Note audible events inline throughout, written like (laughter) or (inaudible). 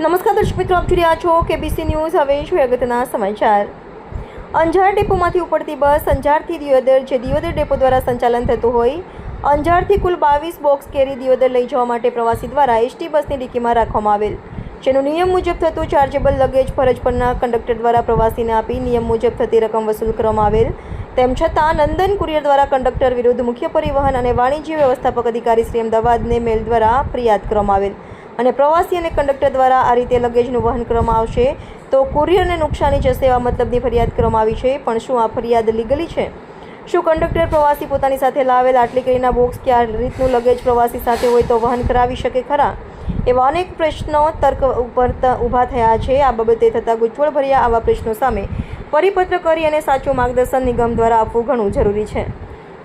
નમસ્કાર દર્શક મિત્રો, આપ જોઈ રહ્યા છો કેબીસી ન્યૂઝ હવે જોઈએ અગત્યના સમાચાર? અંજાર ડેપોમાંથી ઉપડતી બસ અંજારથી દિયોદર, જે દિયોદર ડેપો દ્વારા સંચાલન થતું હોય, અંજારથી કુલ બાવીસ બોક્સ કેરી દિયોદર લઈ જવા માટે પ્રવાસી દ્વારા એસટી બસની ડીકીમાં રાખવામાં આવેલ. જેનું નિયમ મુજબ થતું ચાર્જેબલ લગેજ ફરજ પરના કંડક્ટર દ્વારા પ્રવાસીને આપી નિયમ મુજબ થતી રકમ વસૂલ કરવામાં આવેલ. તેમ છતાં, નંદન કુરિયર દ્વારા કંડક્ટર વિરુદ્ધ મુખ્ય પરિવહન અને વાણિજ્ય વ્યવસ્થાપક અધિકારી શ્રી અમદાવાદને મેલ દ્વારા ફરિયાદ કરવામાં આવેલ. અને પ્રવાસી અને કંડક્ટર દ્વારા આ રીતે લગેજનું વહન કરવામાં આવશે. તો કુરિયરને નુકસાની જશે એવા મતલબની ફરિયાદ કરવામાં આવી છે. પણ શું આ ફરિયાદ લીગલી છે? શું કંડક્ટર પ્રવાસી પોતાની સાથે લાવેલ આટલી કેરીના બોક્સ કે આ રીતનું લગેજ પ્રવાસી સાથે હોય તો વહન કરાવી શકે ખરા? એવા અનેક પ્રશ્નો તર્ક ઉપર ઊભા થયા છે. આ બાબતે થતાં ગૂંચવણભર્યા આવા પ્રશ્નો સામે પરિપત્ર કરી અને સાચું માર્ગદર્શન નિગમ દ્વારા આપવું ઘણું જરૂરી છે.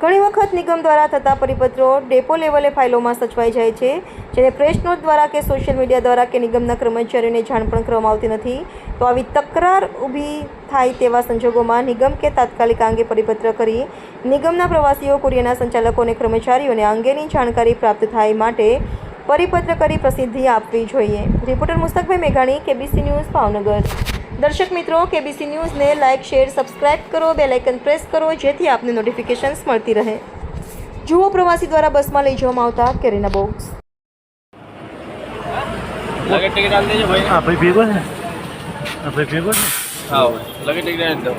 ઘણી વખત નિગમ દ્વારા થતા પરિપત્રો ડેપો લેવલે ફાઇલોમાં સચવાઈ જાય છે, જેને પ્રેસ નોટ દ્વારા કે સોશિયલ મીડિયા દ્વારા કે નિગમના કર્મચારીઓને જાણ પણ કરવામાં આવતી નથી. તો આવી તકરાર ઊભી થાય તેવા સંજોગોમાં નિગમ કે તાત્કાલિક અંગે પરિપત્ર કરી નિગમના પ્રવાસીઓ, કુરિયરના સંચાલકો અને કર્મચારીઓને અંગેની જાણકારી પ્રાપ્ત થાય માટે પરિપત્ર કરી પ્રસિદ્ધિ આપવી જોઈએ. રિપોર્ટર મુસ્તકભાઈ મેઘાણી, કેબીસી ન્યૂઝ, ભાવનગર. દર્શક મિત્રો કેબીસી ન્યૂઝને લાઇક શેર સબસ્ક્રાઇબ કરો બે આઇકન પ્રેસ કરો જેથી આપને નોટિફિકેશન્સ મળતી રહે. જુઓ પ્રવાસી દ્વારા બસમાં લઈ જવામાં આવતા કેરીના બોક્સ લગે ટિકિટ આલી દેજો ભાઈ. આપણે ભેગો છે? આપણે ભેગો છે? હા લગે ટિકિટ આપી દો.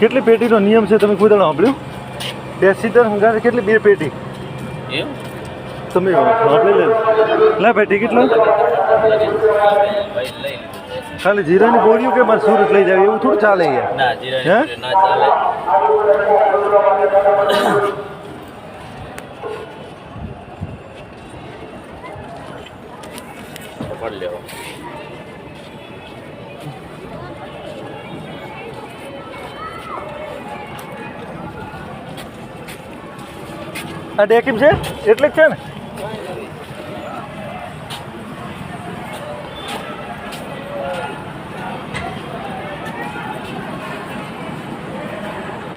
કેટલી પેટીનો નિયમ છે તમે કોઈ દાડો સાંભળ્યું? બે સીટર હંગારે કેટલી બે પેટી? તમે સાંભળી લે લે ભાઈ ટિકિટ લો ખાલી જીરાની બોરીઓ કે મારે સુરત લઈ જાવ? એવું થોડું ચાલે યાર ના? જીરા ના ચાલે. (coughs) પકડ લેવો આ ડેકીમ છે? એટલે જ છે ને?